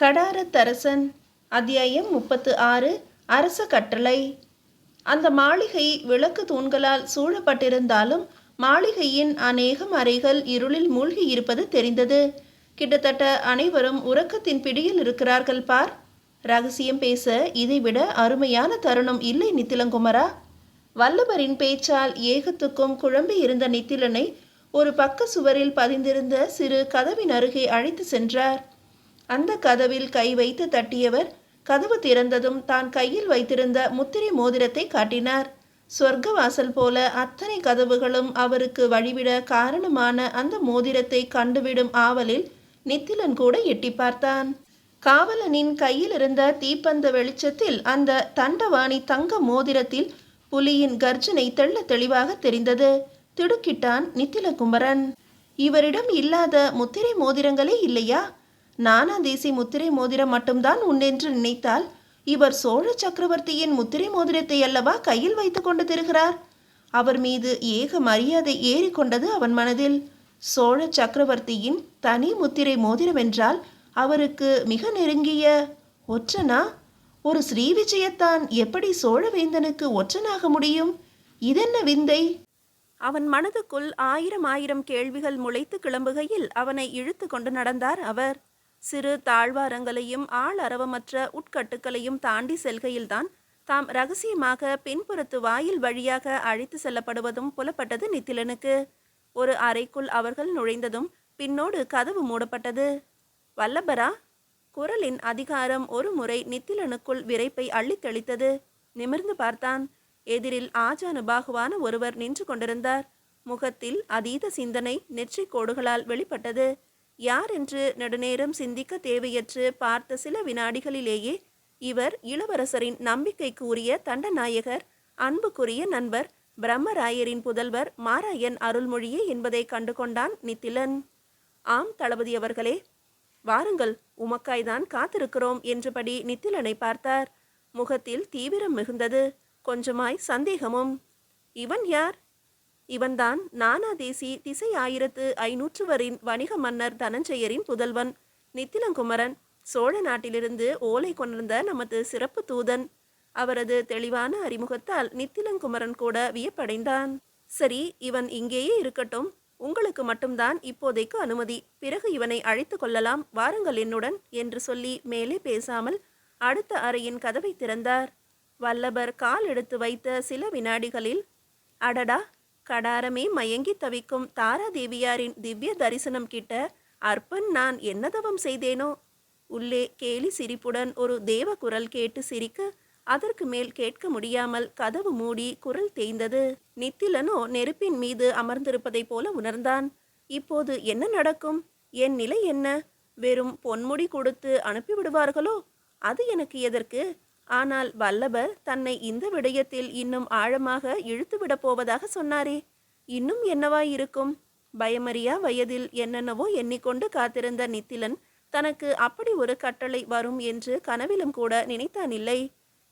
கடாரத்தரசன் அத்தியாயம் முப்பத்து ஆறு அரச கட்டளை. அந்த மாளிகை விளக்கு தூண்களால் சூழப்பட்டிருந்தாலும் மாளிகையின் அநேகம் அறைகள் இருளில் மூழ்கி இருப்பது தெரிந்தது. கிட்டத்தட்ட அனைவரும் உறக்கத்தின் பிடியில் இருக்கிறார்கள் பார். ரகசியம் பேச இதைவிட அருமையான தருணம் இல்லை நித்திலங்குமரா. வல்லவரின் பேச்சால் ஏகத்துக்கும் குழம்பி இருந்த நித்திலனை ஒரு பக்க சுவரில் பதிந்திருந்த சிறு கதவின் அருகே அழைத்து சென்றார். அந்த கதவில் கை வைத்து தட்டியவர் கதவு திறந்ததும் தான் கையில் வைத்திருந்த முத்திரை மோதிரத்தை காட்டினார். சொர்க்க வாசல் போல அத்தனை கதவுகளும் அவருக்கு வழிவிட காரணமான அந்த மோதிரத்தை கண்டுவிடும் ஆவலில் நித்திலன் கூட எட்டி பார்த்தான். காவலனின் கையில் இருந்த தீப்பந்த வெளிச்சத்தில் அந்த தண்டவாணி தங்க மோதிரத்தில் புலியின் கர்ஜனை தெள்ள தெளிவாக தெரிந்தது. திடுக்கிட்டான் நித்திலகுமரன். இவரிடம் இல்லாத முத்திரை மோதிரங்களே இல்லையா? நானா தேசி முத்திரை மோதிரம் மட்டும்தான் உண்டென்று நினைத்தால் இவர் சோழ சக்கரவர்த்தியின் முத்திரை மோதிரத்தை அல்லவா கையில் வைத்து கொண்டு திருகிறார்? அவர் மீது ஏக மரியாதை ஏறிக்கொண்டது அவன் மனதில். சோழ சக்கரவர்த்தியின் தனி முத்திரை மோதிரம் என்றால் அவருக்கு மிக நெருங்கிய ஒற்றனா? ஒரு ஸ்ரீ விஜயத்தான் எப்படி சோழவேந்தனுக்கு ஒற்றனாக முடியும்? இதென்ன விந்தை? அவன் மனதுக்குள் ஆயிரம் ஆயிரம் கேள்விகள் முளைத்து கிளம்புகையில் அவனை இழுத்து கொண்டு நடந்தார் அவர். சிறு தாழ்வாரங்களையும் ஆளரவமற்ற உட்கட்டுக்களையும் தாண்டி செல்கையில்தான் தாம் ரகசியமாக பின்புறத்து வாயில் வழியாக அழைத்து செல்லப்படுவதும் புலப்பட்டது நித்திலனுக்கு. ஒரு அறைக்குள் அவர்கள் நுழைந்ததும் பின்னோடு கதவு மூடப்பட்டது. வல்லபரா குரலின் அதிகாரம் ஒரு முறை நித்திலனுக்குள் விரைப்பை அள்ளித்தெளித்தது நிமிர்ந்து பார்த்தான். எதிரில் ஆஜானுபாகுவான ஒருவர் நின்று கொண்டிருந்தார். முகத்தில் அதீத சிந்தனை நெற்றிக் கோடுகளால் வெளிப்பட்டது. யார் என்று நெடுநேரம் சிந்திக்க தேவையற்று பார்த்த சில வினாடிகளிலேயே இவர் இளவரசரின் நம்பிக்கைக்கு உரிய தண்டநாயகர் அன்புக்குரிய நண்பர் பிரம்மராயரின் புதல்வர் மாராயன் அருள்மொழியே என்பதை கண்டு கொண்டான் நித்திலன். ஆம் தளபதி அவர்களே வாருங்கள் உமக்காய்தான் காத்திருக்கிறோம் என்றபடி நித்திலனை பார்த்தார். முகத்தில் தீவிரம் மிகுந்தது. கொஞ்சமாய் சந்தேகமும். இவன் யார்? இவன்தான் நானாதேசி திசை ஆயிரத்து ஐநூற்றுவரின் வணிக மன்னர் தனஞ்செயரின் புதல்வன். நித்திலங்குமரன் சோழ நாட்டிலிருந்து ஓலை கொண்டிருந்த நமது சிறப்பு தூதன். அவரது தெளிவான அறிமுகத்தால் நித்திலங்குமரன் கூட வியப்படைந்தான். சரி இவன் இங்கேயே இருக்கட்டும். உங்களுக்கு மட்டும்தான் இப்போதைக்கு அனுமதி. பிறகு இவனை அழைத்து கொள்ளலாம். வாருங்கள் என்னுடன் என்று சொல்லி மேலே பேசாமல் அடுத்த அறையின் கதவை திறந்தார். வல்லபர் கால் எடுத்து வைத்த சில வினாடிகளில் அடடா கடாரமே மயங்கி தவிக்கும் தாராதேவியாரின் திவ்ய தரிசனம் கிட்ட அற்பன் நான் என்ன தவம் செய்தேனோ? உள்ளே கேலி சிரிப்புடன் ஒரு தேவ குரல் கேட்டு சிரிக்க அதற்கு மேல் கேட்க முடியாமல் கதவு மூடி குரல் தேய்ந்தது. நித்திலனோ நெருப்பின் மீது அமர்ந்திருப்பதைப் போல உணர்ந்தான். இப்போது என்ன நடக்கும்? என் நிலை என்ன? வெறும் பொன்முடி கொடுத்து அனுப்பிவிடுவார்களோ? அது எனக்கு எதற்கு? ஆனால் வல்லபர் தன்னை இந்த விடயத்தில் இன்னும் ஆழமாக இழுத்துவிடப் போவதாக சொன்னாரே. இன்னும் என்னவாய் இருக்கும்? பயமறியா வயதில் என்னென்னவோ எண்ணிக்கொண்டு காத்திருந்த நித்திலன் தனக்கு அப்படி ஒரு கட்டளை வரும் என்று கனவிலும் கூட நினைத்தான் இல்லை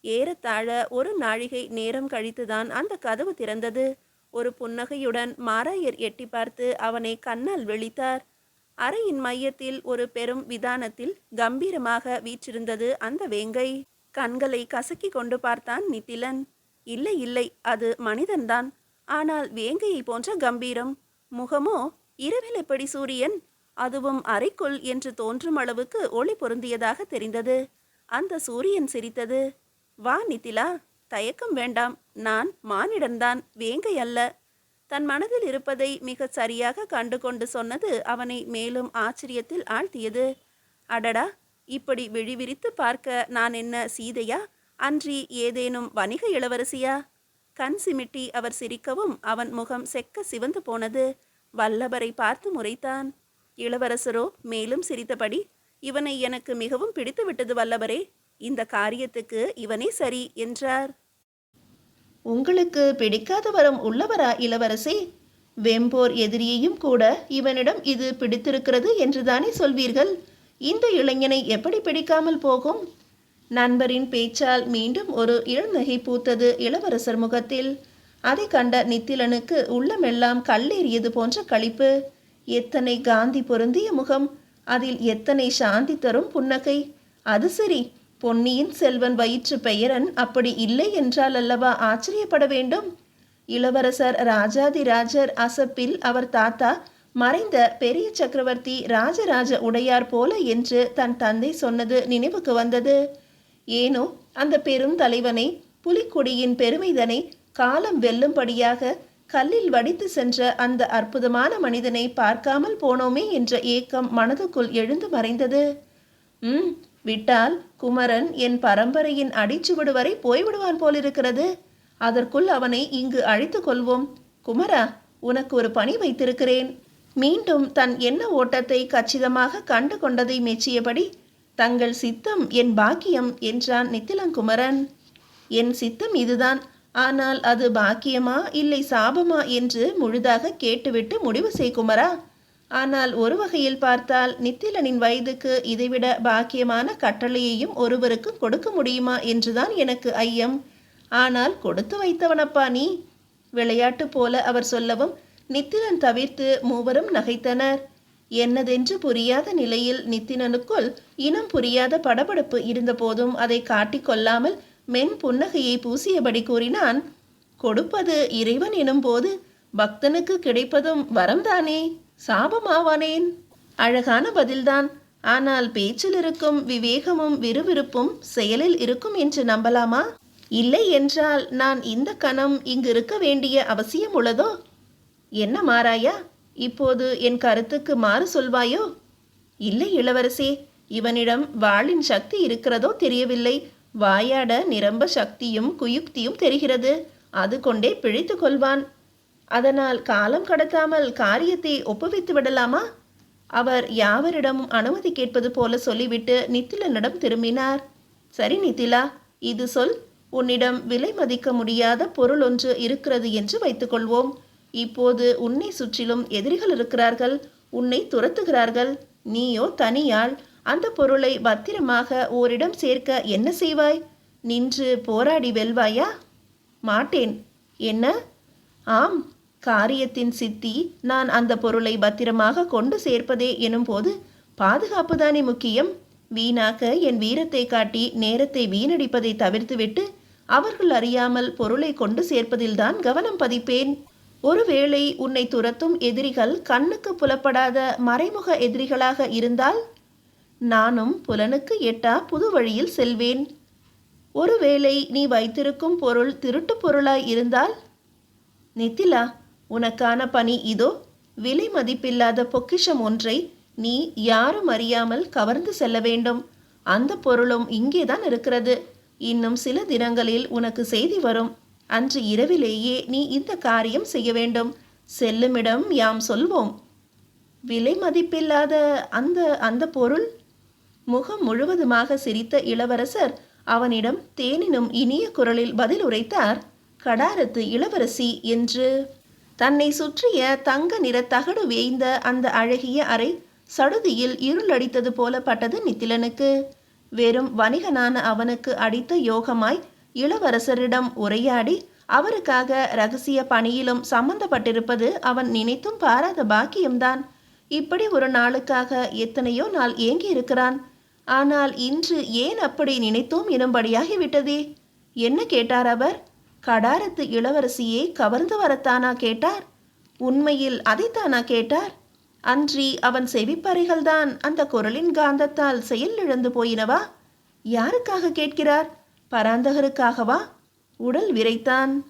ஏறத்தாழ ஒரு நாழிகை நேரம் கழித்துதான் அந்த கதவு திறந்தது. ஒரு புன்னகையுடன் மாராயர் எட்டி பார்த்து அவனை கண்ணால் விழித்தார். அறையின் மையத்தில் ஒரு பெரும் விதானத்தில் கம்பீரமாக வீற்றிருந்தது அந்த வேங்கை. கண்களை கசக்கி கொண்டு பார்த்தான் நித்திலன் இல்லை இல்லை அது மனிதன்தான். ஆனால் வேங்கையை போன்ற கம்பீரம். முகமோ இரவில் எப்படி சூரியன்? அதுவும் அறைக்குள் என்று தோன்றும் அளவுக்கு ஒளி பொருந்தியதாக தெரிந்தது. அந்த சூரியன் சிரித்தது. வா நித்திலா தயக்கம் வேண்டாம். நான் மானிடன்தான். வேங்கை அல்ல. தன் மனதில் இருப்பதை மிகச் சரியாக கண்டு கொண்டு சொன்னது அவனை மேலும் ஆச்சரியத்தில் ஆழ்த்தியது. அடடா இப்படி விழிவிரித்து பார்க்க நான் என்ன சீதையா? அன்றி ஏதேனும் வணிக இளவரசியா? கண் சிமிட்டி அவர் சிரிக்கவும் அவன் முகம் செக்க சிவந்து போனது. வல்லபரை பார்த்து முறைத்தான். இளவரசரோ மேலும் சிரித்தபடி இவனை எனக்கு மிகவும் பிடித்து விட்டது வல்லவரே. இந்த காரியத்துக்கு இவனே சரி என்றார். உங்களுக்கு பிடிக்காதவரும் உள்ளவரா இளவரசி? வெம்போர் எதிரியையும் கூட இவனிடம் இது பிடித்திருக்கிறது என்றுதானே சொல்வீர்கள்? இந்த இளைஞனை எப்படி பிடிக்காமல் போகும்? நண்பரின் பேச்சால் மீண்டும் ஒரு இளநகை பூத்தது இளவரசர் முகத்தில். அதை கண்ட நித்திலனுக்கு உள்ளமெல்லாம் கல்லேறியது போன்ற களிப்பு. எத்தனை காந்தி பொருந்திய முகம் அதில் எத்தனை சாந்தி தரும் புன்னகை. அது சரி பொன்னியின் செல்வன் வயிற்று பெயரன் அப்படி இல்லை என்றால் அல்லவா ஆச்சரியப்பட வேண்டும்? இளவரசர் ராஜாதிராஜர் அசப்பில் அவர் தாத்தா மறைந்த பெரிய சக்கரவர்த்தி ராஜராஜ உடையார் போல என்று தன் தந்தை சொன்னது நினைவுக்கு வந்தது. ஏனோ அந்த பெரும் தலைவனை புலிக்கொடியின் பெருமைதனை காலம் வெல்லும்படியாக கல்லில் வடித்து சென்ற அந்த அற்புதமான மனிதனை பார்க்காமல் போனோமே என்ற ஏக்கம் மனதுக்குள் எழுந்து மறைந்தது. ம் விட்டால் குமரன் என் பரம்பரையின் அடிச்சுவிடு வரை போய்விடுவான் போலிருக்கிறது. அதற்குள் அவனை இங்கு அழைத்து கொள்வோம். குமரா உனக்கு ஒரு பணி வைத்திருக்கிறேன். மீண்டும் தன் எண்ண ஓட்டத்தை கச்சிதமாக கண்டு கொண்டதை மெச்சியபடி தங்கள் சித்தம் என் பாக்கியம் என்றான் நித்திலங்குமரன். என் சித்தம் இதுதான். ஆனால் அது பாக்கியமா இல்லை சாபமா? என்று முழுதாக கேட்டுவிட்டு முடிவு செய்குமரா ஆனால் ஒரு வகையில் பார்த்தால் நித்திலனின் வயதுக்கு இதைவிட பாக்கியமான கட்டளையையும் ஒருவருக்கும் கொடுக்க முடியுமா என்றுதான் எனக்கு ஐயம். ஆனால் கொடுத்து வைத்தவனப்பா நீ? விளையாட்டு போல அவர் சொல்லவும் நித்திரன் தவிர்த்து மூவரும் நகைத்தனர். என்னதென்று புரியாத நிலையில் நித்தினனுக்குள் இனம் புரியாத படபடப்பு இருந்தபோதும் அதை காட்டிக்கொள்ளாமல் மென் புன்னகையை பூசியபடி கூறினான் கொடுப்பது இறைவன் எனும்போது பக்தனுக்கு கிடைப்பதும் வரம்தானே? சாபமாவானேன்? அழகான பதில்தான். ஆனால் பேச்சில் இருக்கும் விவேகமும் விறுவிறுப்பும் செயலில் இருக்கும் என்று நம்பலாமா? இல்லை என்றால் நான் இந்த கணம் இங்கு இருக்க வேண்டிய அவசியம் உள்ளதோ? என்ன மாறாயா? இப்போது என் கருத்துக்கு மாறு சொல்வாயோ? இல்லை இளவரசே இவனிடம் வாளின் சக்தி இருக்கிறதோ தெரியவில்லை. வாயாட நிரம்ப சக்தியும் குயுக்தியும் தெரிகிறது. அது கொண்டே பிழைத்து கொள்வான். அதனால் காலம் கடத்தாமல் காரியத்தை ஒப்புவித்து விடலாமா? அவர் யாவரிடமும் அனுமதி கேட்பது போல சொல்லிவிட்டு நித்திலனிடம் திரும்பினார். சரி நித்திலா இது சொல். உன்னிடம் விலை மதிக்க முடியாத பொருள் ஒன்று இருக்கிறது என்று வைத்துக்கொள்வோம். இப்போது உன்னை சுற்றிலும் எதிரிகள் இருக்கிறார்கள் உன்னை துரத்துகிறார்கள். நீயோ தனியால் அந்த பொருளை பத்திரமாக ஓரிடம் சேர்க்க என்ன செய்வாய்? நின்று போராடி வெல்வாயா? மாட்டேன். என்ன? ஆம் காரியத்தின் சித்தி நான் அந்த பொருளை பத்திரமாக கொண்டு சேர்ப்பதே எனும்போது பாதுகாப்பு தானே முக்கியம். வீணாக என் வீரத்தை காட்டி நேரத்தை வீணடிப்பதை தவிர்த்துவிட்டு அவர்கள் அறியாமல் பொருளை கொண்டு சேர்ப்பதில்தான் கவனம் பதிப்பேன். ஒருவேளை உன்னை துரத்தும் எதிரிகள் கண்ணுக்கு புலப்படாத மறைமுக எதிரிகளாக இருந்தால் நானும் புலனுக்கு எட்டா புது வழியில் செல்வேன். ஒருவேளை நீ வைத்திருக்கும் பொருள் திருட்டு பொருளாய் இருந்தால் நித்திலா உனக்கான பணி இதோ. விலை மதிப்பில்லாத பொக்கிஷம் ஒன்றை நீ யாரும் அறியாமல் கவர்ந்து செல்ல வேண்டும். அந்த பொருளும் இங்கேதான் இருக்கிறது. இன்னும் சில தினங்களில் உனக்கு செய்தி வரும். அன்று இரவிலேயே நீ இந்த காரியம் செய்ய வேண்டும். செல்லுமிடம் யாம் சொல்வோம். விலை மதிப்பில்லாத அந்த அந்த பொருள்? முகம் முழுவதுமாக சிரித்த இளவரசர் அவனிடம் தேனினும் இனிய குரலில் பதில் உரைத்தார். கடாரத்து இளவரசி என்று. தன்னை சுற்றிய தங்க நிற தகடு வேய்ந்த அந்த அழகிய அறை சடுதியில் இருளடித்தது போல பட்டது நித்திலனுக்கு. வெறும் வணிகனான அவனுக்கு அடித்த யோகமாய் இளவரசரிடம் உரையாடி அவருக்காக ரகசிய பணியிலும் சம்பந்தப்பட்டிருப்பது அவன் நினைத்தும் பாராத பாக்கியம்தான். இப்படி ஒரு நாளுக்காக எத்தனையோ நாள் ஏங்கி இருக்கிறான் ஆனால் இன்று ஏன் அப்படி நினைத்தோம் எனும்படியாகிவிட்டதே என்ன கேட்டார் அவர்? கடாரத்து இளவரசியை கவர்ந்து வரத்தானா கேட்டார்? உண்மையில் அதைத்தானா கேட்டார்? அன்றி அவன் செவிப்பறைகள்தான் அந்த குரலின் காந்தத்தால் செயல் இழந்து போயினவா? யாருக்காக கேட்கிறார்? பராந்தகருக்காகவா? உடல் விரைத்தான்.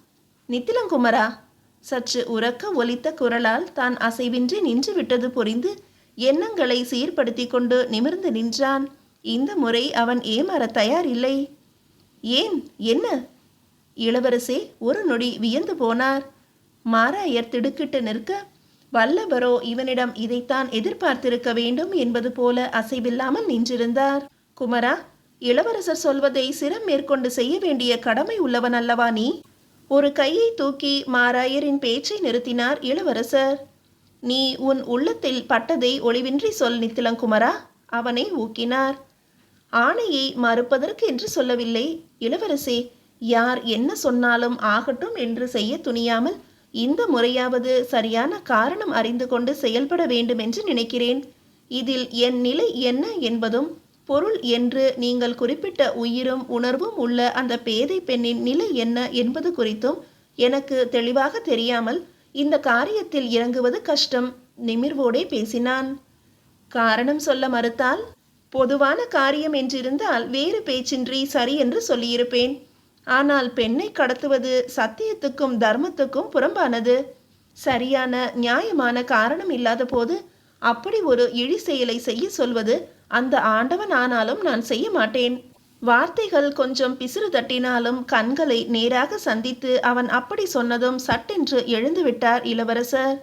நித்திலங்குமரா சற்று உறக்க ஒலித்த குரலால் தான் அசைவின்றி நின்று விட்டது புரிந்து எண்ணங்களை சீர்படுத்தி கொண்டு நிமிர்ந்து நின்றான். இந்த முறை அவன் ஏமாற தயாரில்லை. ஏன்? என்ன? இளவரசே ஒரு நொடி வியந்து போனார். மாராயர் திடுக்கிட்டு நிற்க வல்லவரோ இவனிடம் இதைத்தான் எதிர்பார்த்திருக்க வேண்டும் என்பது போல அசைவில்லாமல் நின்றிருந்தார். குமரா இளவரசர் சொல்வதை சிரம் மேற்கொண்டு செய்ய வேண்டிய கடமை உள்ளவன் அல்லவா நீ? ஒரு கையை தூக்கி மாராயரின் பேச்சை நிறுத்தினார் இளவரசர். நீ உன் உள்ளத்தில் பட்டதை ஒளிவின்றி சொல் நித்திலங்குமரா அவனை ஊக்கினார். ஆணையை மறுப்பதற்கு என்று சொல்லவில்லை. இளவரசே யார் என்ன சொன்னாலும் ஆகட்டும் என்று செய்ய துணியாமல் இந்த முறையாவது சரியான காரணம் அறிந்து கொண்டு செயல்பட வேண்டும் என்று நினைக்கிறேன். இதில் என் நிலை என்ன என்பதும் பொருள் என்று நீங்கள் குறிப்பிட்ட உயிரும் உணர்வும் உள்ள அந்த பேதை பெண்ணின் நிலை என்ன என்பது குறித்தும் எனக்கு தெளிவாக தெரியாமல் இந்த காரியத்தில் இறங்குவது கஷ்டம். நிமிர்வோடே பேசினான். காரணம் சொல்ல மறுத்தால் பொதுவான காரியம் என்றிருந்தால் வேறு பேச்சின்றி சரி என்று சொல்லியிருப்பேன். ஆனால் பெண்ணை கடத்துவது சத்தியத்துக்கும் தர்மத்துக்கும் புறம்பானது. சரியான நியாயமான காரணம் இல்லாத போது அப்படி ஒரு இழி செயலை செய்ய சொல்வது அந்த ஆண்டவன் ஆனாலும் நான் செய்ய மாட்டேன். வார்த்தைகள் கொஞ்சம் பிசிறு தட்டினாலும் கண்களை நேராக சந்தித்து அவன் அப்படி சொன்னதும் சட்டென்று எழுந்துவிட்டார் இளவரசர்.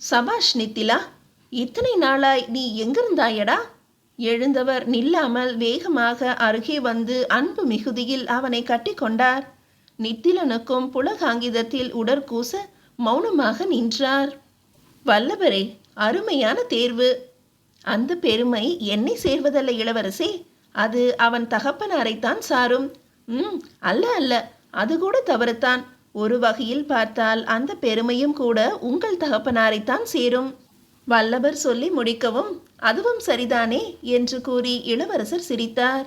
சபாஷ் நித்திலா இத்தனை நாளாய் நீ எங்கிருந்தாயடா? எழுந்தவர் நில்லாமல் வேகமாக அருகே வந்து அன்பு மிகுதியில் அவனை கட்டிக்கொண்டார் நித்திலனுக்கும் புலகாங்கிதத்தில் உடற்கூச மௌனமாக நின்றார். வல்லவரே அருமையான தேர்வு. அந்த பெருமை என்னை சேர்வதல்ல இளவரசே. அது அவன் தகப்பனாரைத்தான் சாரும். ம் அல்ல அல்ல. அது கூட தவறுத்தான். ஒரு வகையில் பார்த்தால் அந்த பெருமையும் கூட உங்கள் தகப்பனாரைத்தான் சேரும். வல்லவர் சொல்லி முடிக்கவும் அதுவும் சரிதானே என்று கூறி இளவரசர் சிரித்தார்.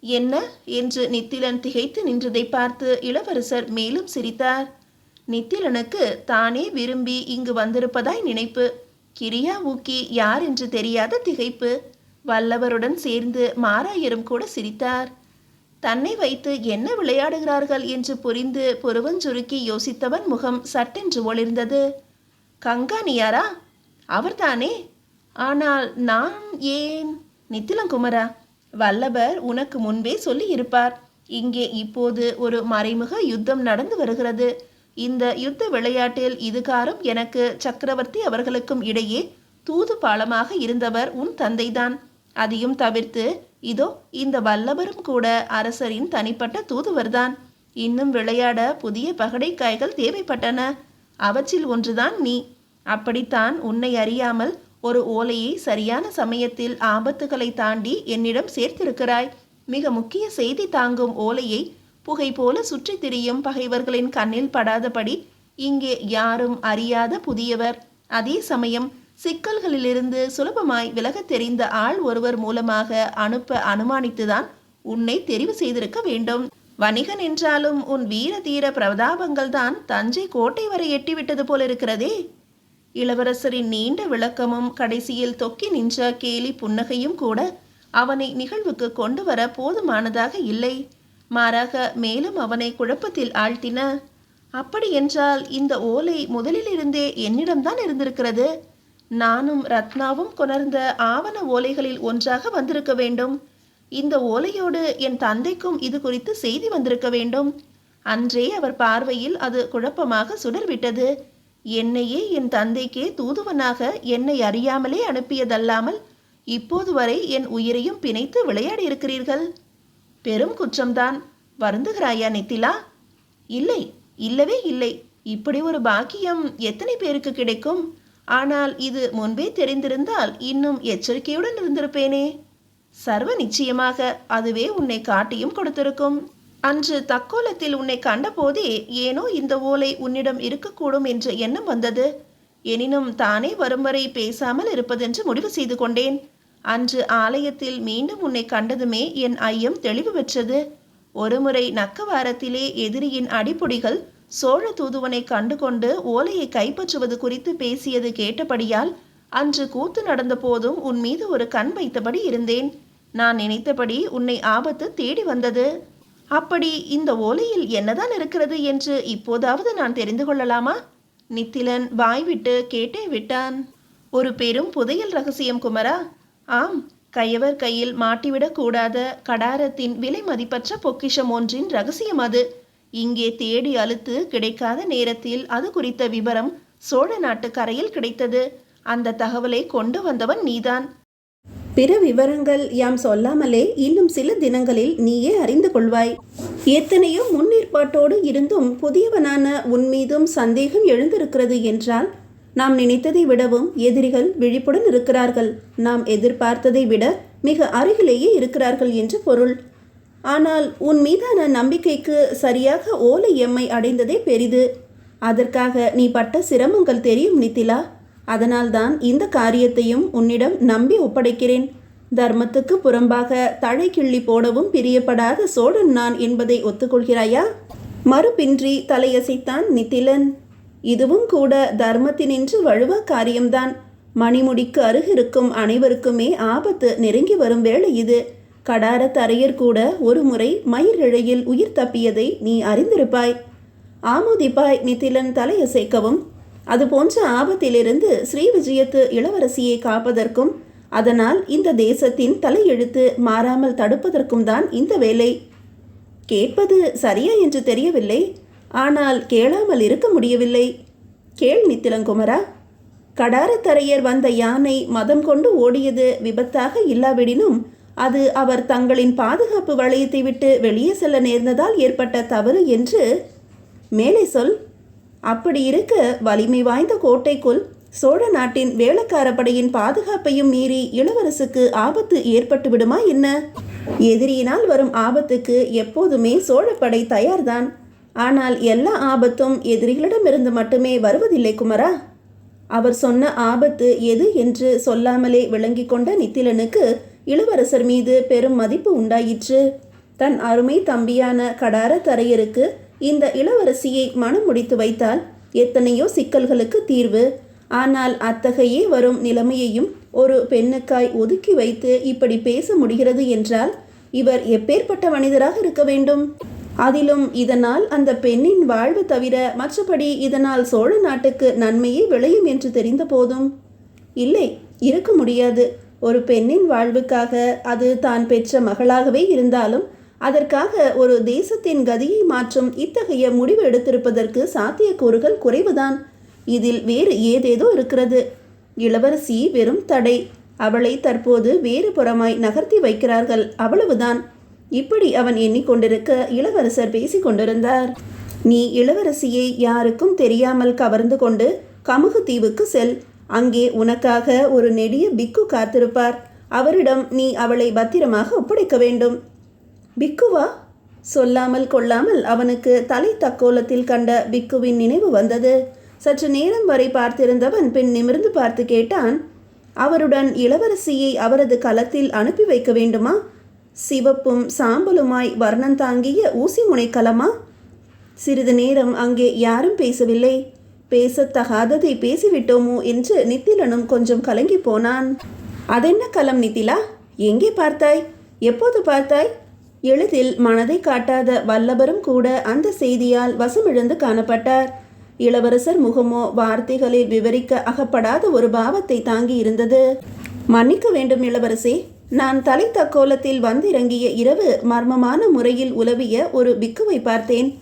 என்ன? என்று நித்திலன் திகைத்து நின்றதை பார்த்து இளவரசர் மேலும் சிரித்தார். நித்திலனுக்கு தானே விரும்பி இங்கு வந்திருப்பதாய் நினைப்பு. கிரியா ஊக்கி யார் என்று தெரியாத திகைப்பு வல்லவருடன் சேர்ந்து மாராயரும் கூட சிரித்தார். தன்னை வைத்து என்ன விளையாடுகிறார்கள் என்று புரிந்து புருவஞ்சுருக்கி யோசித்தவன் முகம் சட்டென்று ஒளிர்ந்தது. கங்காணியாரா அவர்தானே? ஆனால் நான் ஏன்? நித்திலங்குமரா வல்லவர் உனக்கு முன்பே சொல்லியிருப்பார். இங்கே இப்போது ஒரு மறைமுக யுத்தம் நடந்து வருகிறது. இந்த யுத்த விளையாட்டில் இதுகாரும் எனக்கு சக்கரவர்த்தி அவர்களுக்கும் இடையே தூது பாலமாக இருந்தவர் உன் தந்தைதான். அதையும் தவிர்த்து இதோ இந்த வல்லவரும் கூட அரசரின் தனிப்பட்ட தூதுவர்தான். இன்னும் விளையாட புதிய பகடைக்காய்கள் தேவைப்பட்டன. அவற்றில் ஒன்றுதான் நீ. அப்படித்தான் உன்னை அறியாமல் ஒரு ஓலையை சரியான சமயத்தில் ஆபத்துகளை தாண்டி என்னிடம் சேர்த்திருக்கிறாய். மிக முக்கிய செய்தி தாங்கும் ஓலையை புகை போல சுற்றித் திரியும் பகைவர்களின் கண்ணில் படாதபடி இங்கே யாரும் அறியாத புதியவர். அதே சமயம் சிக்கல்களிலிருந்து சுலபமாய் விலகத் தெரிந்த ஆள் ஒருவர் மூலமாக அனுப்ப அனுமானித்துதான் உன்னை தெரிவு செய்திருக்க வேண்டும். வணிகன் என்றாலும் உன் வீர தீர பிரதாபங்கள் தான் தஞ்சை கோட்டை வரை எட்டிவிட்டது போலிருக்கிறதே. இளவரசரின் நீண்ட விளக்கமும் கடைசியில் தொக்கி நின்ற கேலி புன்னகையும் கூட அவனை நிகழ்வுக்கு கொண்டு வர போதுமானதாக இல்லை. மாறாக மேலும் அவனை குழப்பத்தில் ஆழ்த்தின அப்படி என்றால் இந்த ஓலை முதலிலிருந்தே என்னிடம்தான் இருந்திருக்கிறது. நானும் ரத்னாவும் கொணர்ந்த ஆவண ஓலைகளில் ஒன்றாக வந்திருக்க வேண்டும். இந்த ஓலையோடு என் தந்தைக்கும் இது குறித்து செய்தி வந்திருக்க வேண்டும். அன்றே அவர் பார்வையில் அது குழப்பமாக சுடர்விட்டது. என்னையே என் தந்தைக்கே தூதுவனாக என்னை அறியாமலே அனுப்பியதல்லாமல் இப்போது வரை என் உயிரையும் பிணைத்து விளையாடி இருக்கிறீர்கள் பெரும் குற்றம்தான். வருந்துகிறாயா நித்திலா? இல்லை இல்லவே இல்லை. இப்படி ஒரு பாக்கியம் எத்தனை பேருக்கு கிடைக்கும்? ஆனால் இது முன்பே தெரிந்திருந்தால் இன்னும் எச்சரிக்கையுடன் இருந்திருப்பேனே. சர்வ நிச்சயமாக அதுவே உன்னை காட்டியும் கொடுத்திருக்கும். அன்று தக்கோலத்தில் உன்னை கண்டபோதே ஏனோ இந்த ஓலை உன்னிடம் இருக்கக்கூடும் என்ற எண்ணம் வந்தது. எனினும் தானே வரும் வரை பேசாமல் இருப்பதென்று முடிவு செய்து கொண்டேன். அன்று ஆலயத்தில் மீண்டும் உன்னை கண்டதுமே என் ஐயம் தெளிவு பெற்றது. ஒருமுறை நக்கவாரத்திலே எதிரியின் அடிப்பொடிகள் சோழ தூதுவனை கண்டுகொண்டு ஓலையை கைப்பற்றுவது குறித்து பேசியது கேட்டபடியால் அன்று கூத்து நடந்த போதும் உன் மீது ஒரு கண் வைத்தபடி இருந்தேன். நான் நினைத்தபடி உன்னை ஆபத்து தேடி வந்தது. அப்படி இந்த ஓலையில் என்னதான் இருக்கிறது என்று இப்போதாவது நான் தெரிந்து கொள்ளலாமா? நித்திலன் வாய்விட்டு கேட்டே விட்டான். ஒரு பெரும் புதையல் ரகசியம் குமரா ஆம் கையவர் கையில் மாட்டிவிடக் கூடாத கடாரத்தின் விலை மதிப்பற்ற பொக்கிஷம் ஒன்றின் ரகசியம் அது. இங்கே தேடி அழுத்து கிடைக்காத நேரத்தில் அது குறித்த விவரம் சோழ நாட்டு கரையில் கிடைத்தது. அந்த தகவலை கொண்டு வந்தவன் நீதான். பிற விவரங்கள் யாம் சொல்லாமலே இன்னும் சில தினங்களில் நீயே அறிந்து கொள்வாய். எத்தனையோ முன்னேற்பாட்டோடு இருந்தும் புதியவனான உன் மீதும் சந்தேகம் எழுந்திருக்கிறது என்றால் நாம் நினைத்ததை விடவும் எதிரிகள் விழிப்புடன் இருக்கிறார்கள். நாம் எதிர்பார்த்ததை விட மிக அருகிலேயே இருக்கிறார்கள் என்று பொருள். ஆனால் உன் மீதான நம்பிக்கைக்கு சரியாக ஓலை எம்மை அடைந்ததே பெரிது. அதற்காக நீ பட்ட சிரமங்கள் தெரியும் நித்திலா. அதனால்தான் இந்த காரியத்தையும் உன்னிடம் நம்பி ஒப்படைக்கிறேன். தர்மத்துக்கு புறம்பாக தழை கிள்ளி போடவும் பிரியப்படாத சோழன் நான் என்பதை ஒத்துக்கொள்கிறாயா? மறுபின்றி தலையசைத்தான் நித்திலன். இதுவும் கூட தர்மத்தினின்று வழுவ காரியம்தான். மணிமுடிக்கு அருகிருக்கும் அனைவருக்குமே ஆபத்து நெருங்கி வரும் வேளை இது. கடார தரையர் கூட ஒரு முறை மயிரிழையில் உயிர் தப்பியதை நீ அறிந்திருப்பாய். ஆமோதிப்பாய் நித்திலன் தலையசைக்கவும். அது போன்ற ஆபத்திலிருந்து ஸ்ரீ விஜயத்து இளவரசியை காப்பதற்கும் அதனால் இந்த தேசத்தின் தலையெழுத்து மாறாமல் தடுப்பதற்கும் தான் இந்த வேலை. கேட்பது சரியா என்று தெரியவில்லை. ஆனால் கேளாமல் இருக்க முடியவில்லை. கேள் நித்திலங்குமரா. கடாரத்தரையர் வந்த யானை மதம் கொண்டு ஓடியது விபத்தாக இல்லாவிடினும் அது அவர் தங்களின் பாதுகாப்பு வளையத்தை விட்டு வெளியே செல்ல நேர்ந்ததால் ஏற்பட்ட தவறு என்று மேலே சொல். அப்படி இருக்க வலிமை வாய்ந்த கோட்டைக்குள் சோழ நாட்டின் வேளக்கார படையின் பாதுகாப்பையும் மீறி இளவரசுக்கு ஆபத்து ஏற்பட்டு விடுமா என்ன? எதிரியினால் வரும் ஆபத்துக்கு எப்போதுமே சோழப்படை தயார்தான். ஆனால் எல்லா ஆபத்தும் எதிரிகளிடமிருந்து மட்டுமே வருவதில்லை குமரா. அவர் சொன்ன ஆபத்து எது என்று சொல்லாமலே விளங்கிக் கொண்ட நித்திலனுக்கு இளவரசர் மீது பெரும் மதிப்பு உண்டாயிற்று. தன் அருமை தம்பியான கடார தரையருக்கு இந்த இளவரசியை மனம் முடித்து வைத்தால் எத்தனையோ சிக்கல்களுக்கு தீர்வு. ஆனால் அத்தகையே வரும் நிலைமையையும் ஒரு பெண்ணுக்காய் ஒதுக்கி வைத்து இப்படி பேச முடிகிறது என்றால் இவர் எப்பேற்பட்ட மனிதராக இருக்க வேண்டும்? அதிலும் இதனால் அந்த பெண்ணின் வாழ்வு தவிர மற்றபடி இதனால் சோழ நாட்டுக்கு நன்மையே விளையும் என்று தெரிந்த போதும். இல்லை இருக்க முடியாது. ஒரு பெண்ணின் வாழ்வுக்காக அது தான் பெற்ற மகளாகவே இருந்தாலும் அதற்காக ஒரு தேசத்தின் கதியை மாற்றும் இத்தகைய முடிவு எடுத்திருப்பதற்கு சாத்தியக்கூறுகள் குறைவுதான். இதில் வேறு ஏதேதோ இருக்கிறது. இளவரசி வெறும் தடை. அவளை தற்போது வேறு புறமாய் நகர்த்தி வைக்கிறார்கள். அவ்வளவுதான். இப்படி அவன் எண்ணிக்கொண்டிருக்க இளவரசர் பேசிக் கொண்டிருந்தார் நீ இளவரசியை யாருக்கும் தெரியாமல் கவர்ந்து கொண்டு கமுகு தீவுக்கு செல். அங்கே உனக்காக ஒரு நெடிய பிக்கு காத்திருப்பார். அவரிடம் நீ அவளை பத்திரமாக ஒப்படைக்க வேண்டும். பிக்குவா? சொல்லாமல் கொள்ளாமல் அவனுக்கு தலை தக்கோலத்தில் கண்ட பிக்குவின் நினைவு வந்தது. சற்று நேரம் வரை பார்த்திருந்தவன் பின் நிமிர்ந்து பார்த்து கேட்டான் அவருடன் இளவரசியை அவரது களத்தில் அனுப்பி வைக்க வேண்டுமா? சிவப்பும் சாம்பலுமாய் வர்ணம் தாங்கிய ஊசி முனை சிறிது நேரம் அங்கே யாரும் பேசவில்லை. பேசத்தகாததை பேசிவிட்டோமோ என்று நித்திலனும் கொஞ்சம் கலங்கி போனான். அதென்ன கலம் நித்திலா? எங்கே பார்த்தாய்? எப்போது பார்த்தாய்? எளிதில் மனதை காட்டாத வல்லபரும் கூட அந்த செய்தியால் வசமிழந்து காணப்பட்டார். இளவரசர் முகமோ வார்த்தைகளில் விவரிக்க அகப்படாத ஒரு பாவத்தை தாங்கி இருந்தது மன்னிக்க வேண்டும் இளவரசே. நான் தலைத்த கோலத்தில் வந்திறங்கிய இரவு மர்மமான முறையில் உலவிய ஒரு பிக்குவை பார்த்தேன்.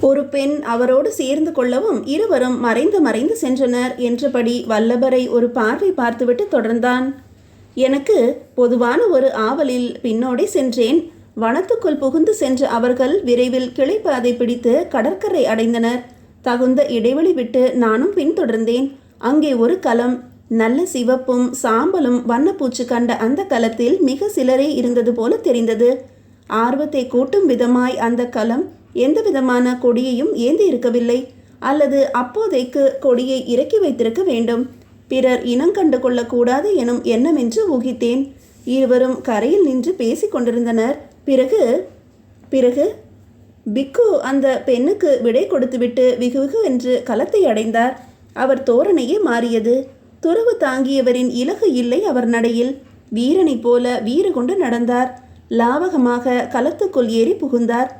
ஒரு பெண் அவரோடு சேர்ந்து கொள்ளவும் இருவரும் மறைந்து மறைந்து சென்றனர் என்றபடி வல்லபரை ஒரு பார்வை பார்த்துவிட்டு தொடர்ந்தான். எனக்கு பொதுவான ஒரு ஆவலில் பின்னோடி சென்றேன். வனத்துக்குள் புகுந்து சென்ற அவர்கள் விரைவில் கிளைப்பாதை பிடித்து கடற்கரை அடைந்தனர். தகுந்த இடைவெளி விட்டு நானும் பின்தொடர்ந்தேன். அங்கே ஒரு களம் நல்ல சிவப்பும் சாம்பலும் வண்ணப்பூச்சு கண்ட அந்த களத்தில் மிக சிலரே இருந்தது போல தெரிந்தது. ஆர்வத்தை கூட்டும் விதமாய் அந்த களம் எந்த விதமான கொடியையும் ஏந்தி இருக்கவில்லை. அல்லது அப்போதைக்கு கொடியை இறக்கி வைத்திருக்க வேண்டும். பிறர் இனம் கண்டு கொள்ளக்கூடாது எனும் எண்ணமென்று ஊகித்தேன். இருவரும் கரையில் நின்று பேசிக் கொண்டிருந்தனர். பிறகு பிறகு பிக்கு அந்த பெண்ணுக்கு விடை கொடுத்துவிட்டு விகுவிகு என்று களத்தை அடைந்தார். அவர் தோரணையே மாறியது. துறவு தாங்கியவரின் இலகு இல்லை அவர் நடையில். வீரனைப் போல வீறு கொண்டு நடந்தார். லாவகமாக களத்துக்குள் ஏறி புகுந்தார்.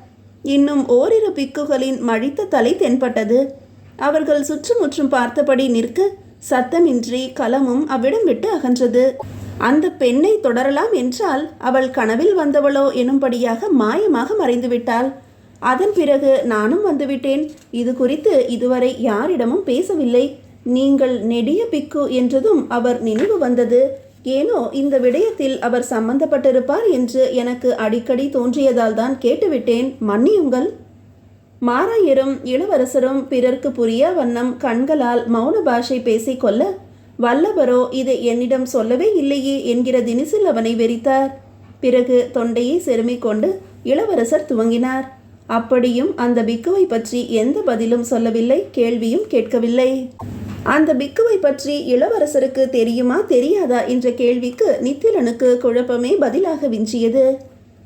இன்னும் ஓரிரு பிக்குகளின் மழித்த தலை தென்பட்டது. அவர்கள் சுற்றுமுற்றும் பார்த்தபடி நிற்க சத்தமின்றி களமும் அவ்விடம் விட்டு அகன்றது. அந்த பெண்ணை தொடரலாம் என்றால் அவள் கனவில் வந்தவளோ எனும்படியாக மாயமாக மறைந்துவிட்டாள். அதன் பிறகு நானும் வந்துவிட்டேன். இது குறித்து இதுவரை யாரிடமும் பேசவில்லை. நீங்கள் நெடிய பிக்கு என்றதும் அவர் நினைவு வந்தது. ஏனோ இந்த விடயத்தில் அவர் சம்பந்தப்பட்டிருப்பார் என்று எனக்கு அடிக்கடி தோன்றியதால் தான் கேட்டுவிட்டேன். மன்னியுங்கள். மாராயரும் இளவரசரும் பிறர்க்கு புரிய வண்ணம் கண்களால் மௌன பாஷை பேசிக்கொள்ள வல்லவரோ இது என்னிடம் சொல்லவே இல்லையே என்கிற தினிசில் அவனை வெறித்தார். பிறகு தொண்டையை செருமிக் கொண்டு இளவரசர் துவங்கினார். அப்படியும் அந்த பிக்குவை பற்றி எந்த பதிலும் சொல்லவில்லை கேள்வியும் கேட்கவில்லை. அந்த பிக்குவை பற்றி இளவரசருக்கு தெரியுமா தெரியாதா என்ற கேள்விக்கு நித்திலனுக்கு குழப்பமே பதிலாக விஞ்சியது.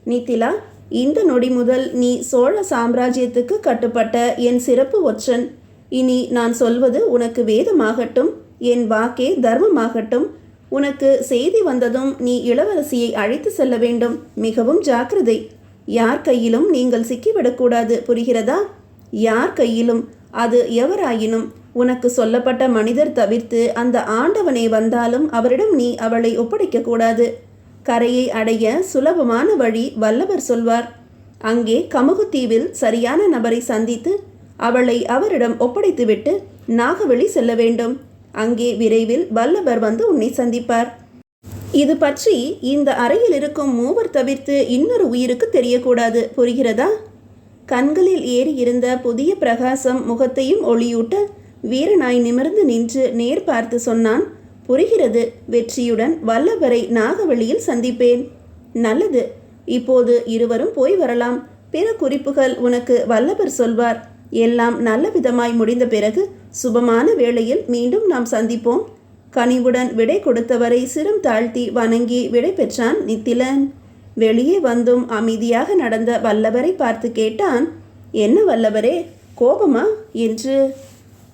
நித்திலா இந்த நொடி முதல் நீ சோழ சாம்ராஜ்யத்துக்கு கட்டுப்பட்ட என் சிறப்பு ஒற்றன். இனி நான் சொல்வது உனக்கு வேதமாகட்டும் என் வாக்கே தர்மமாகட்டும். உனக்கு செய்தி வந்ததும் நீ இளவரசியை அழைத்து செல்ல வேண்டும் மிகவும் ஜாக்கிரதை. யார் கையிலும் நீங்கள் சிக்கிவிடக்கூடாது புரிகிறதா? யார் கையிலும்? அது எவராயினும்? உனக்கு சொல்லப்பட்ட மனிதர் தவிர்த்து அந்த ஆண்டவனே வந்தாலும் அவரிடம் நீ அவளை ஒப்படைக்கக்கூடாது. கரையை அடைய சுலபமான வழி வல்லவர் சொல்வார். அங்கே கமுகுத்தீவில் சரியான நபரை சந்தித்து அவளை அவரிடம் ஒப்படைத்துவிட்டு நாகவெளி செல்ல வேண்டும். அங்கே விரைவில் வல்லவர் வந்து உன்னை சந்திப்பார். இது பற்றி இந்த அறையில் இருக்கும் மூவர் தவிர்த்து இன்னொரு உயிருக்கு தெரியக்கூடாது. புரிகிறதா? கண்களில் ஏறி இருந்த புதிய பிரகாசம் முகத்தையும் ஒளியூட்ட வீரனாய் நிமிர்ந்து நின்று நேர் பார்த்து சொன்னான் புரிகிறது வெற்றியுடன் வல்லவரை நாகவழியில் சந்திப்பேன். நல்லது இப்போது இருவரும் போய் வரலாம். பிற குறிப்புகள் உனக்கு வல்லவர் சொல்வார். எல்லாம் நல்ல விதமாய் முடிந்த பிறகு சுபமான வேளையில் மீண்டும் நாம் சந்திப்போம். கனிவுடன் விடை கொடுத்தவரை சிரம் தாழ்த்தி வணங்கி விடை பெற்றான் நித்திலன். வெளியே வந்தும் அமைதியாக நடந்த வல்லவரை பார்த்து கேட்டான் என்ன வல்லவரே கோபமா? என்று.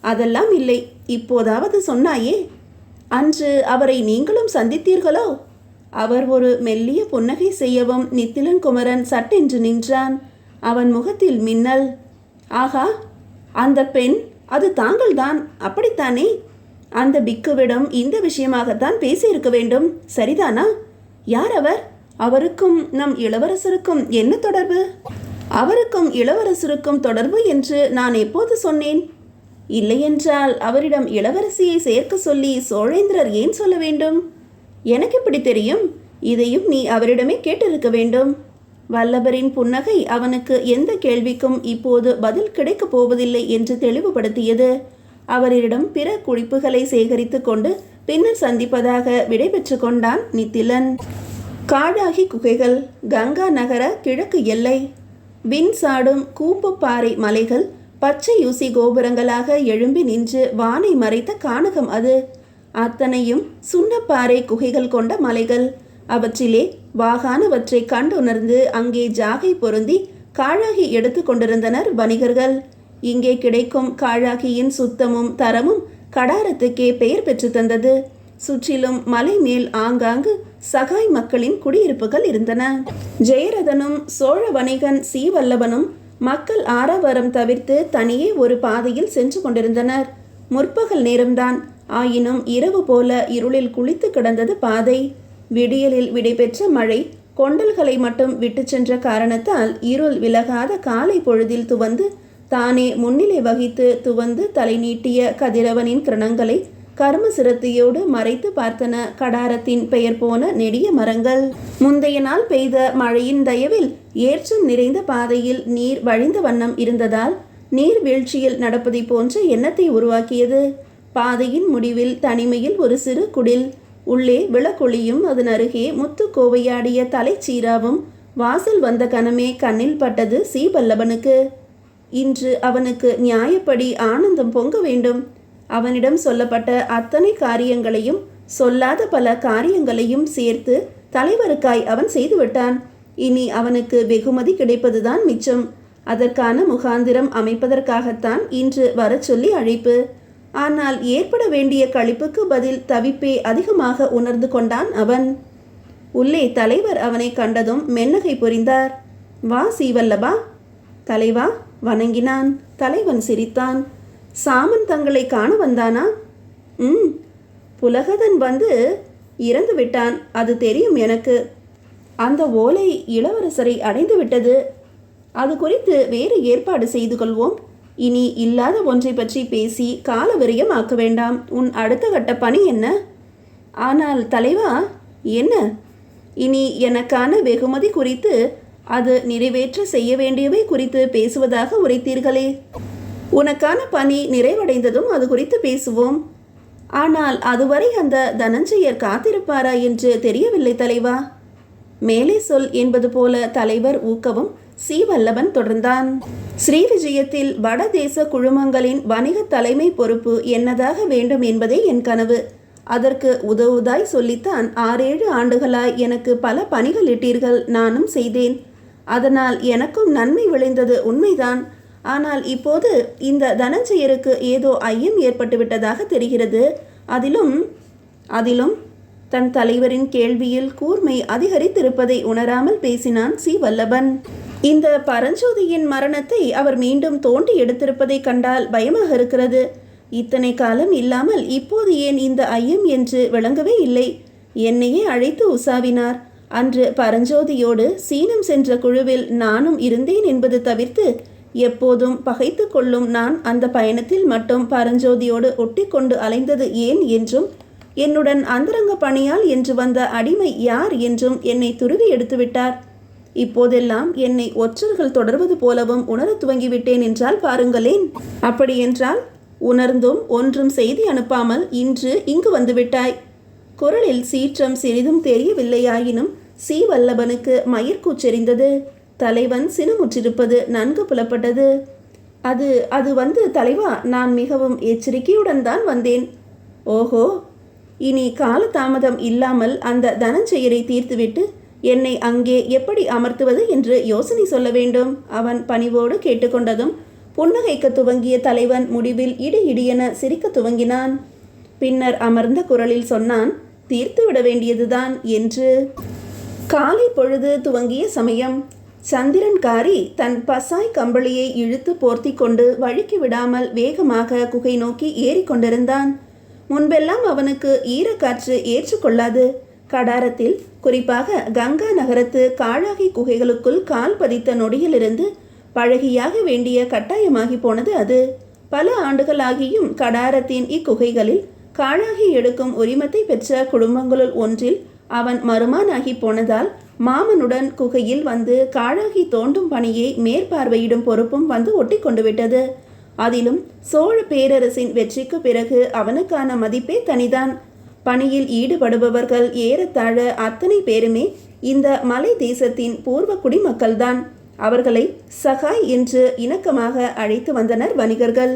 அதெல்லாம் இல்லை இப்போதாவது சொன்னாயே அன்று அவரை நீங்களும் சந்தித்தீர்களோ? அவர் ஒரு மெல்லிய புன்னகை செய்யவும் நித்திலன் குமரன் சட்டென்று நின்றான். அவன் முகத்தில் மின்னல். ஆகா அந்த பெண் அது தாங்கள்தான் அப்படித்தானே? அந்த பிக்குவிடம் இந்த விஷயமாகத்தான் பேசியிருக்க வேண்டும். சரிதானா? யார் அவர்? அவருக்கும் நம் இளவரசருக்கும் என்ன தொடர்பு? அவருக்கும் இளவரசருக்கும் தொடர்பு என்று நான் எப்போது சொன்னேன்? இல்லையென்றால் அவரிடம் இளவரசியை சேர்க்க சொல்லி சோழேந்திரர் ஏன் சொல்ல வேண்டும்? எனக்கு எப்படி தெரியும்? இதையும் நீ அவரிடமே கேட்டிருக்க வேண்டும். வல்லபரின் புன்னகை அவனுக்கு எந்த கேள்விக்கும் இப்போது பதில் கிடைக்கப் போவதில்லை என்று தெளிவுபடுத்தியது. அவரிடம் பிற குறிப்புகளை சேகரித்து கொண்டு பின்னர் சந்திப்பதாக விடைபெற்று கொண்டான் நித்திலன். காடாகி குகைகள் கங்கா நகர கிழக்கு எல்லை விண் சாடும் கூம்புப்பாறை மலைகள் பச்சை யூசி கோபுரங்களாக எழும்பி நின்று வானை மறைத்த கானகம் அது. அத்தனையும் சுண்ணப்பாறை குகைகள் கொண்ட மலைகள். அவற்றிலே வாகானவற்றை கண்டுணர்ந்து அங்கே ஜாகை பொருந்தி காழாகி எடுத்து கொண்டிருந்தனர் வணிகர்கள். இங்கே கிடைக்கும் காழாகியின் சுத்தமும் தரமும் கடாரத்துக்கே பெயர் பெற்று தந்தது. சுற்றிலும் மலை மேல் ஆங்காங்கு சகாய் மக்களின் குடியிருப்புகள் இருந்தன. ஜெயரதனும் சோழ வணிகன் சீவல்லவனும் மக்கள் ஆரவாரம் தவிர்த்து தனியே ஒரு பாதையில் சென்று கொண்டிருந்தனர். முற்பகல் நேரம்தான். ஆயினும் இரவு போல இருளில் குளித்து கிடந்தது பாதை. விடியலில் விடைபெற்ற மழை கொண்டல்களை மட்டும் விட்டு சென்ற காரணத்தால் இருள் விலகாத காலை பொழுதில் துவந்து தானே முன்னிலை வகித்து துவந்து தலை நீட்டிய கதிரவனின் கிரணங்களை கர்ம சிரத்தையோடு மறைத்து பார்த்தன கடாரத்தின் பெயர் போன நெடிய மரங்கள். முந்தைய நாள் பெய்த மழையின் தயவில் ஏற்றம் நிறைந்த பாதையில் நீர் வழிந்த வண்ணம் இருந்ததால் நீர் வீழ்ச்சியில் நடப்பதை போன்ற எண்ணத்தை உருவாக்கியது. பாதையின் முடிவில் தனிமையில் ஒரு சிறு குடில் உள்ளே விளக்கொளியும் அதன் அருகே முத்து கோவையாடிய தலைச்சீராவும் வாசல் வந்த கணமே கண்ணில் பட்டது சீபல்லவனுக்கு இன்று அவனுக்கு நியாயப்படி ஆனந்தம் பொங்க வேண்டும். அவனிடம் சொல்லப்பட்ட அத்தனை காரியங்களையும் சொல்லாத பல காரியங்களையும் சேர்த்து தலைவருக்காய் அவன் செய்துவிட்டான் இனி அவனுக்கு வெகுமதி கிடைப்பதுதான் மிச்சம். அதற்கான முகாந்திரம் அமைப்பதற்காகத்தான் இன்று வர சொல்லி அழைப்பு. ஆனால் ஏற்பட வேண்டிய கழிப்புக்கு பதில் தவிப்பே அதிகமாக உணர்ந்து கொண்டான் அவன். உள்ளே தலைவர் அவனை கண்டதும் மென்னகை புரிந்தார். வா சீவல்லபா. தலைவா வணங்கினான். தலைவன் சிரித்தான். சாமன் தங்களை காண வந்தானா? ம். புலகதன் வந்து இறந்து விட்டான். அது தெரியும் எனக்கு. அந்த ஓலை இளவரசரை அடைந்து விட்டது. அது குறித்து வேறு ஏற்பாடு செய்து கொள்வோம். இனி இல்லாத ஒன்றை பற்றி பேசி காலவரியம் ஆக்க வேண்டாம். உன் அடுத்த கட்ட பணி என்ன? ஆனால் தலைவா என்ன? இனி எனக்கான வெகுமதி குறித்து அது நிறைவேற்ற செய்ய வேண்டியவை குறித்து பேசுவதாக உரைத்தீர்களே. உனக்கான பணி நிறைவடைந்ததும் அது குறித்து பேசுவோம். ஆனால் அதுவரை அந்த தனஞ்சயர் காத்திருப்பாரா என்று தெரியவில்லை தலைவா. மேலே சொல் என்பது போல தலைவர் ஊக்கவும் சி. வல்லவன் தொடர்ந்தான். ஸ்ரீவிஜயத்தில் வடதேச குழுமங்களின் வணிக தலைமை பொறுப்பு என்னதாக வேண்டும் என்பதே என் கனவு. அதற்கு உதவுதாய் சொல்லித்தான் ஆறேழு ஆண்டுகளாய் எனக்கு பல பணிகள் இட்டீர்கள் நானும் செய்தேன். அதனால் எனக்கும் நன்மை விளைந்தது உண்மைதான். ஆனால் இப்போது இந்த தனஞ்சயருக்கு ஏதோ ஐயம் ஏற்பட்டுவிட்டதாக தெரிகிறது. அதிலும் அதிலும் தன் தலைவரின் கேள்வியில் கூர்மை அதிகரித்திருப்பதை உணராமல் பேசினான் சி. வல்லபன். இந்த பரஞ்சோதியின் மரணத்தை அவர் மீண்டும் தோண்டி எடுத்திருப்பதை கண்டால் பயமாக இருக்கிறது. இத்தனை காலம் இல்லாமல் இப்போது ஏன் இந்த ஐயம் என்று விளங்கவே இல்லை. என்னையே அழைத்து உசாவினார். அன்று பரஞ்சோதியோடு சீனம் சென்ற குழுவில் நானும் இருந்தேன் என்பது தவிர்த்து எப்போதும் பகைத்து கொள்ளும் நான் அந்த பயணத்தில் மட்டும் பரஞ்சோதியோடு ஒட்டிக்கொண்டு அலைந்தது ஏன் என்றும் என்னுடன் அந்தரங்க பணியால் என்று வந்த அடிமை யார் என்றும் என்னை துருவி எடுத்துவிட்டார். இப்போதெல்லாம் என்னை ஒற்றர்கள் தொடர்வது போலவும் உணரத் துவங்கிவிட்டேன் என்றால் பாருங்களேன். அப்படியென்றால் உணர்ந்தும் ஒன்றும் செய்தி அனுப்பாமல் இன்று இங்கு வந்துவிட்டாய். குரலில் சீற்றம் சிறிதும் தெரியவில்லையாயினும் சி வல்லபனுக்கு மயிர்கூச்செறிந்தது தலைவன் சினமுற்றிருப்பது நன்கு புலப்பட்டது. அது அது வந்து தலைவா நான் மிகவும் எச்சரிக்கையுடன் தான் வந்தேன். ஓஹோ! இனி காலதாமதம் இல்லாமல் அந்த தனஞ்செயரை தீர்த்துவிட்டு என்னை அங்கே எப்படி அமர்த்துவது என்று யோசனை சொல்ல வேண்டும் அவன் பணிவோடு கேட்டுக்கொண்டதும் புன்னகைக்க துவங்கிய தலைவன் முடிவில் இடி இடியென சிரிக்க துவங்கினான். பின்னர் அமர்ந்த குரலில் சொன்னான் தீர்த்து விட வேண்டியதுதான் என்று. காலை பொழுது துவங்கிய சமயம் சந்திரன்காரி தன் பசாய் கம்பளியை இழுத்து போர்த்தி கொண்டு வழுக்கி விடாமல் வேகமாக குகை நோக்கி ஏறிக்கொண்டிருந்தான் முன்பெல்லாம் அவனுக்கு ஈரக்காற்று ஏற்றுக்கொள்ளாது கடாரத்தில் குறிப்பாக கங்கா நகரத்து காழாகி குகைகளுக்குள் கால் பதித்த நொடியிலிருந்து பழகியாக வேண்டிய கட்டாயமாகி போனது அது. பல ஆண்டுகளாகியும் கடாரத்தின் இக்குகைகளில் காழாகி எடுக்கும் உரிமத்தை பெற்ற குடும்பங்களுள் ஒன்றில் அவன் மருமானாகி போனதால் மாமனுடன் குகையில் வந்து காழாகி தோண்டும் பணியை மேற்பார்வையிடும் பொறுப்பும் வந்து ஒட்டி கொண்டு விட்டது அதிலும் சோழ பேரரசின் வெற்றிக்கு பிறகு அவனுக்கான மதிப்பே தனிதான். பணியில் ஈடுபடுபவர்கள் ஏறத்தாழ அத்தனை பேருமே இந்த மலை தேசத்தின் பூர்வ குடிமக்கள்தான். அவர்களை சகாய் என்று இணக்கமாக அழைத்து வந்தனர் வணிகர்கள்.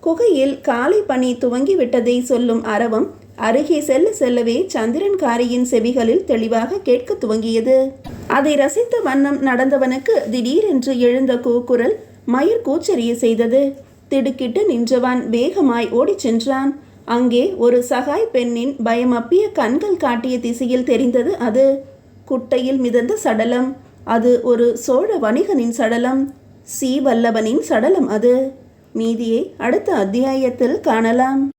குகையில் காலை பணி துவங்கிவிட்டதை சொல்லும் அரவம் அருகே செல்ல செல்லவே சந்திரன்காரியின் செவிகளில் தெளிவாக கேட்க துவங்கியது. அதை ரசித்த வண்ணம் நடந்தவனுக்கு திடீரென்று எழுந்த கூக்குரல் மயிர் கூச்சரிய செய்தது. திடுக்கிட்டு நின்றவன் வேகமாய் ஓடிச் சென்றான். அங்கே ஒரு சகாய் பெண்ணின் பயமப்பிய கண்கள் காட்டிய திசையில் தெரிந்தது அது. குட்டையில் மிதந்த சடலம். அது ஒரு சோழ வணிகனின் சடலம். சி வல்லவனின் சடலம் அது. மீதியை அடுத்த அத்தியாயத்தில் காணலாம்.